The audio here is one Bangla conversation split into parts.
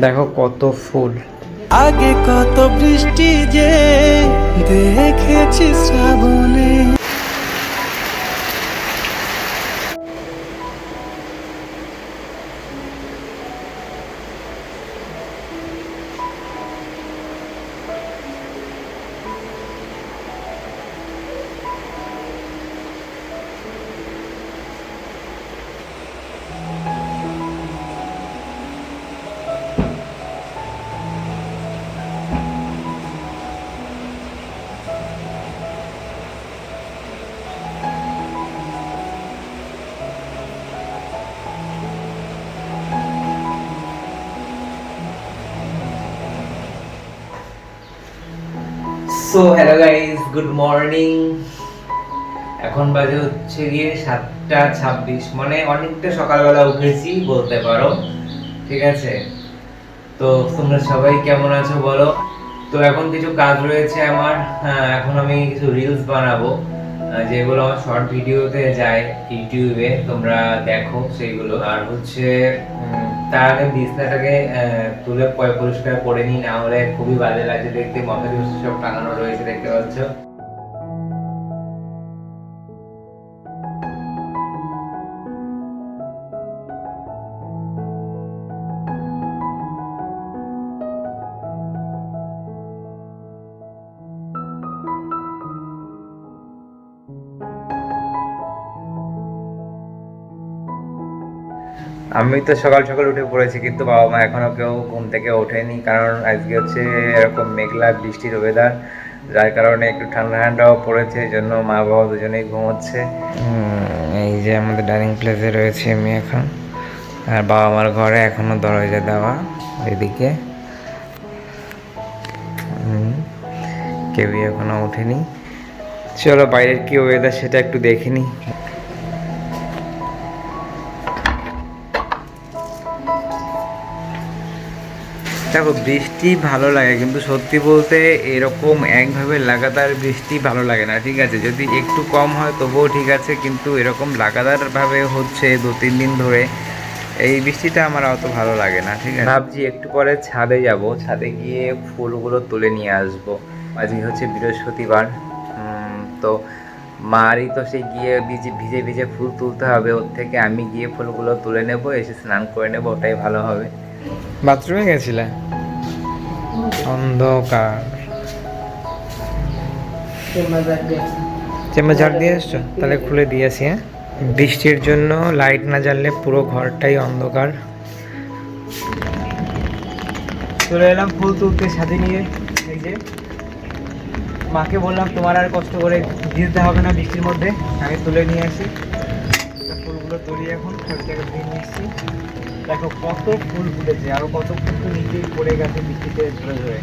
দেখো কত ফুল। আগে কত বৃষ্টি যে দেখেছি শ্রাবণে। So hello guys good morning এখন বাজে হচ্ছে গিয়ে সাতটা ছাব্বিশ। মানে অনেকটা সকালবেলা উঠেছি বলতে পারো। ঠিক আছে? তো তোমরা সবাই কেমন আছো বলো? তো এখন কিছু কাজ রয়েছে আমার। হ্যাঁ, এখন আমি কিছু রিলস বানাবো। যেগুলো আমার শর্ট ভিডিওতে যায় ইউটিউবে তোমরা দেখো সেইগুলো। আর হচ্ছে তার আগে বিছনাটাকে তুলে পরিষ্কার করে নিই, না হলে খুবই বাজে লাগছে দেখতে। মশারি সব টাঙানো রয়েছে দেখতে পাচ্ছ। আমি তো সকাল সকাল উঠে পড়েছি, কিন্তু বাবা মা এখনও কেউ ঘুম থেকে ওঠেনি। কারণ আজকে হচ্ছে এরকম মেঘলা বৃষ্টির ওয়েদার যার কারণে একটু ঠান্ডা ঠান্ডাও পড়েছে এই জন্য মা বাবা দুজনেই ঘুমোচ্ছে। এই যে আমাদের ডাইনিং প্লেসে রয়েছে আমি এখন। আর বাবা মার ঘরে এখনও দরজা দেওয়া এদিকে। কেউই এখনও ওঠেনি। চলো বাইরের কি ওয়েদার সেটা একটু দেখে দেখো, বৃষ্টি ভালো লাগে, কিন্তু সত্যি বলতে এরকম একভাবে লাগাতার বৃষ্টি ভালো লাগে না, ঠিক আছে? যদি একটু কম হয় তবুও ঠিক আছে, কিন্তু এরকম লাগাতারভাবে হচ্ছে দু, তিন দিন ধরে এই বৃষ্টিটা আমার অত ভালো লাগে না, ঠিক আছে? ভাবছি একটু পরে ছাদে যাব, ছাদে গিয়ে ফুলগুলো তুলে নিয়ে আসব। আজকে হচ্ছে বৃহস্পতিবার তো মারই তো সেই গিয়ে ভিজে ভিজে ভিজে ফুল তুলতে হবে। ওর থেকে আমি গিয়ে ফুলগুলো তুলে নেব এসে স্নান করে নেব ওটাই ভালো হবে। বাথরুমে গেছিলে? অন্ধকার। চেম্বার ঝাড় দিয়ে এসছো? তাহলে খুলে দিয়েছি হ্যাঁ? বৃষ্টির জন্য লাইট না জ্বাললে পুরো ঘরটাই অন্ধকার। চলে এলাম ফুল তুলতে সাথে নিয়ে এই যে। মাকে বললাম, তোমার আর কষ্ট করে ভিজতে হবে না বৃষ্টির মধ্যে আগে তুলে নিয়ে আসি। ফুলগুলো তুলি এখন জায়গায় ধুয়ে এসছি। দেখো, কত ফুল ফুটেছে, আরও কত ফুল তো নিচেই পড়ে গেছে বৃষ্টিতে ধরে ধরে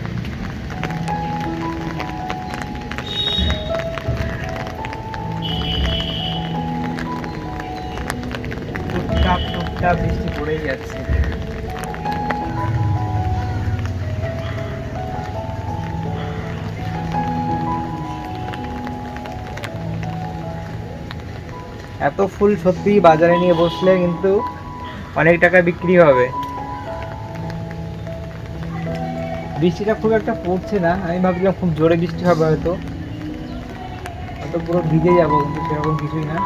টুকটাক টুকটাক বৃষ্টি পড়েই যাচ্ছে। এত ফুল সত্যি বাজারে নিয়ে বসলে কিন্তু অনেক টাকা বিক্রি হবে। বৃষ্টিটা খুব একটা পড়ছে না, আমি ভাবছিলাম খুব জোরে বৃষ্টি হবে হয়তো। হয়তো পুরো ভিজে যাব, কিন্তু সেরকম কিছুই না।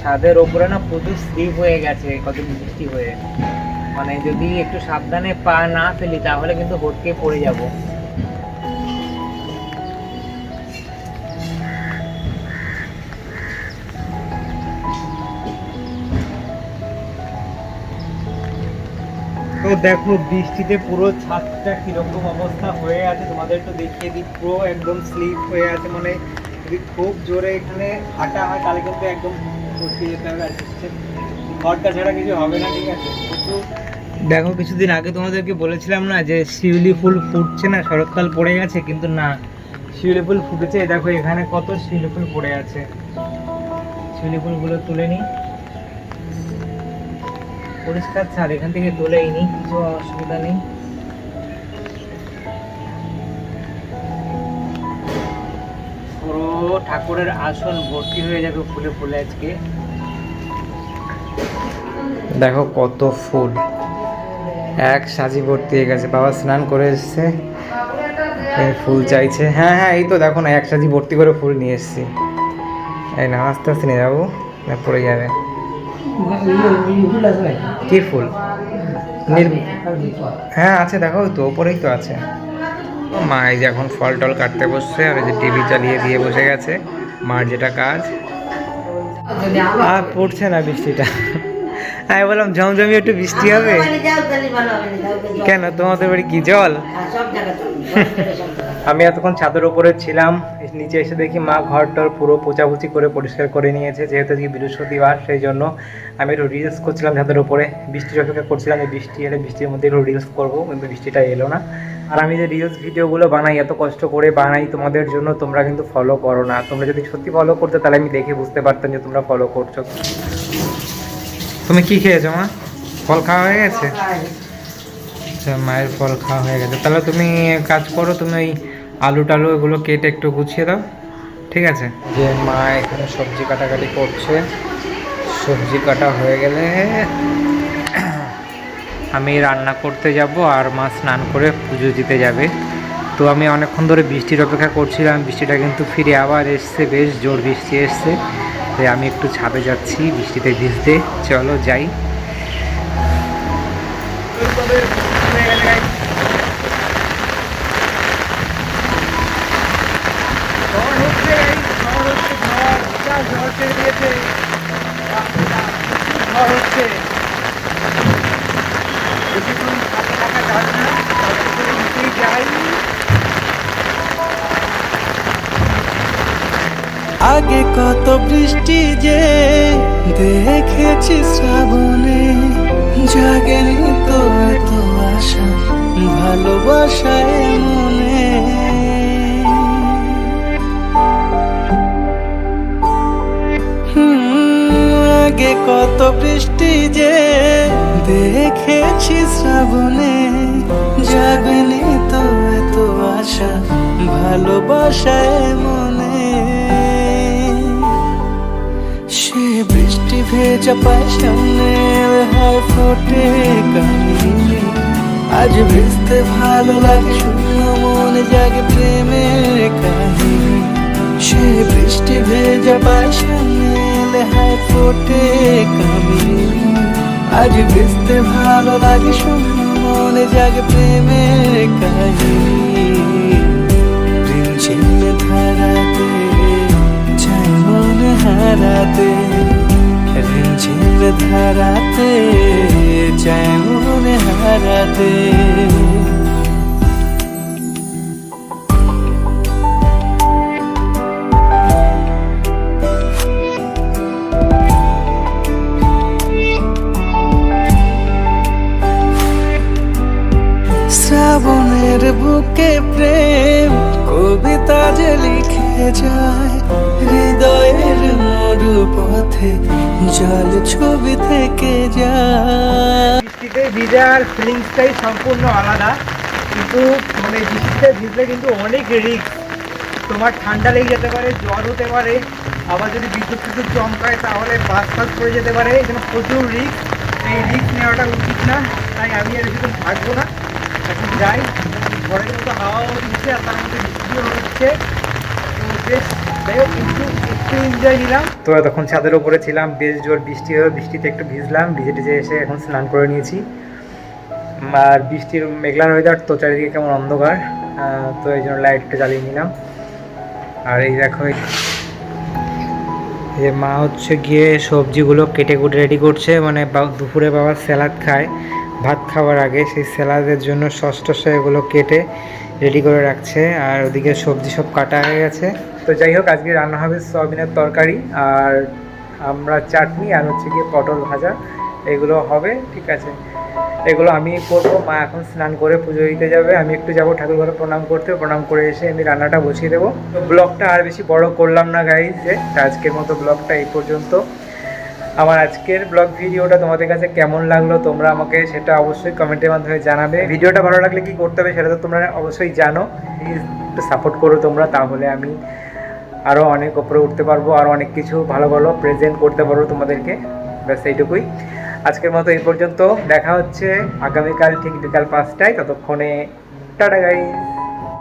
ছাদের ওপরে না প্রচুর স্লিপ হয়ে গেছে কত বৃষ্টি হয়ে। মানে যদি একটু সাবধানে পা না ফেলি, তাহলে কিন্তু হটকে পড়ে যাব। তো দেখো, বৃষ্টিতে পুরো ছাদটা কীরকম অবস্থা হয়ে আছে তোমাদের তো দেখিয়ে দিই। পুরো একদম স্লিপ হয়ে আছে মানে যদি খুব জোরে এখানে হাঁটা হয়, তাহলে কিন্তু একদম ফসকে যেতে হবে ঘরটা ছাড়া কিছু হবে না, ঠিক আছে? প্রচুর দেখো, কিছুদিন আগে তোমাদেরকে বলেছিলাম না যে শিউলি ফুল ফুটছে না, শরৎকাল পড়ে গেছে, কিন্তু না। শিউলি ফুল ফুটেছে, দেখো এখানে কত শিউলি ফুল পড়ে আছে। শিউলি ফুলগুলো তুলে নিই। পরিষ্কার ছাদ, এখান থেকে তুলেই নি কিছু অসুবিধা নেই। পুরো ঠাকুরের আসন ভর্তি হয়ে যাবে ফুলে ফুলে আজকে। দেখো কত ফুল। এক সাজি ভর্তি হয়ে গেছে। বাবা স্নান করে এসছে। ফুল চাইছে। হ্যাঁ হ্যাঁ এই তো দেখো না, এক সাজি ভর্তি করে ফুল নিয়ে এসছি। এই না আস্তে আস্তে নিয়ে যাব। পড়ে যাবে। ফুল হ্যাঁ আছে দেখো তো, ওপরেই তো আছে। মা, এই যে এখন ফল টল কাটতে বসছে, আর এই যে টিভি চালিয়ে দিয়ে বসে গেছে, মার যেটা কাজ। আর পড়ছে না বৃষ্টিটা। আমি বললাম ঝমঝমি একটু বৃষ্টি হবে? কেন, তোমাদের বাড়ি কি জল। আমি এতক্ষণ ছাদের উপরে ছিলাম নিচে এসে দেখি মা ঘর টর পুরো পোচাপুচি করে পরিষ্কার করে নিয়েছে যেহেতু আজকে বৃহস্পতিবার সেই জন্য আমি একটু রিলস করছিলাম ছাদের উপরে। বৃষ্টির অপেক্ষা করছিলাম যে বৃষ্টি এলে বৃষ্টির মধ্যে একটু রিলস করব কিন্তু বৃষ্টিটা এলো না। আর আমি যে রিলস ভিডিওগুলো বানাই এত কষ্ট করে বানাই তোমাদের জন্য তোমরা কিন্তু ফলো করো না। তোমরা যদি সত্যি ফলো করতে তাহলে আমি দেখে বুঝতে পারতাম যে তোমরা ফলো করছ। তুমি কি খেয়েছো মা? ফল খাওয়া হয়ে গেছে? আচ্ছা মায়ের ফল খাওয়া হয়ে গেছে। তাহলে তুমি কাজ করো তুমি ওই আলু টালু এগুলো কেটে একটু গুছিয়ে দাও, ঠিক আছে? যে মা এখানে সবজি কাটাকাটি করছে, সবজি কাটা হয়ে গেলে আমি রান্না করতে যাব আর মা স্নান করে পুজো দিতে যাবে। তো আমি অনেকক্ষণ ধরে বৃষ্টির অপেক্ষা করছিলাম, বৃষ্টিটা কিন্তু ফিরে আবার এসছে, বেশ জোর বৃষ্টি এসছে। তাই আমি একটু ছাদে যাচ্ছি, বৃষ্টিতে ভিজতে। চলো যাই। আগে কত বৃষ্টি যে দেখেছি শ্রাবণে জাগেনি তো আশা ভালোবাসায় মনে আগে কত বৃষ্টি যে দেখেছি শ্রাবণে, জাগেনি তো এত আশা ভালোবাসায় মনে। সে বৃষ্টি ভেজা পায় সামনে ফোটে আজ ভিজতে ভালো লাগে শূন্য মনে জাগে প্রেমের কাহিনী। সে বৃষ্টি ভেজা পায় সামনে হয় ফোটে কামিনী। আজ ভিজতে ভালো লাগে মনে জাগে প্রেমের কাহিনী। রিমঝিমে ধারাতে চাই মনে হারাতে। রিমঝিমে ধারাতে চাই মনে হারাতে। বুকে প্রেম, কবিতা যে লিখে যায়, হৃদয়ের মরু পথে জল ছবি থেকে যায়। বৃষ্টিতে ভিজার ফিলিংসটাই সম্পূর্ণ আলাদা, কিন্তু মানে বৃষ্টিতে ভিজলে কিন্তু অনেক রিস্ক। তোমার ঠান্ডা লেগে যেতে পারে, জ্বর হতে পারে, আবার যদি বিদ্যুৎ বিদ্যুৎ চমকায়, তাহলে বাস ফাস পড়ে যেতে পারে। এখানে প্রচুর রিস্ক, এই রিস্ক নেওয়াটা উচিত না, তাই আমি আর বেশিক্ষণ থাকব না। এখন যাই ঘরের মতো হাওয়াও দিচ্ছে আর তার মধ্যে বৃষ্টিও হচ্ছে। তো কিন্তু তখন ছাদের উপরে ছিলাম, বেশ জোর বৃষ্টি হয়ে বৃষ্টিতে একটু ভিজলাম, ভিজে টিজে এসে এখন স্নান করে নিয়েছি। আর বৃষ্টির মেঘলা মেঘলার ওয়েদার তো চারিদিকে কেমন অন্ধকার তো এই জন্য লাইটটা জ্বালিয়ে নিলাম। আর এই দেখো যে মা হচ্ছে গিয়ে সবজিগুলো কেটে কুটে রেডি করছে মানে দুপুরে বাবা স্যালাড খায়। ভাত খাওয়ার আগে সেই স্যালাদের জন্য সস টস এগুলো কেটে রেডি করে রাখছে, আর ওদিকে সবজি সব কাটা হয়ে গেছে। তো যাই হোক, আজকে রান্না হবে সয়াবিনের তরকারি, আর আমরা চাটনি আর হচ্ছে গিয়ে পটল ভাজা, এগুলো হবে, ঠিক আছে। এগুলো আমি করব, মা এখন স্নান করে পুজো দিতে যাবে, আমি একটু যাব ঠাকুর ঘরে প্রণাম করতে, প্রণাম করে এসে আমি রান্নাটা বসিয়ে দেবো। তো ব্লগটা আর বেশি বড় করলাম না গাইজে আজকের মতো ব্লগটা এই পর্যন্ত। আমার আজকের ব্লগ ভিডিওটা তোমাদের কাছে কেমন লাগল তোমরা আমাকে সেটা অবশ্যই কমেন্টের মাধ্যমে জানাবে। ভিডিওটা ভালো লাগলে কি করতে হবে সেটা তো তোমরা অবশ্যই জানো। প্লিজ একটু সাপোর্ট করো তোমরা, তাহলে আমি আরও অনেক ওপরে উঠতে পারব, আর অনেক কিছু ভালো ভালো প্রেজেন্ট করতে পারব তোমাদেরকে। ব্যাস এইটুকুই। আজকের মতো এই পর্যন্ত। দেখা হচ্ছে আগামীকাল ঠিক বিকাল পাঁচটায়। ততক্ষণে টাটা গাড়ি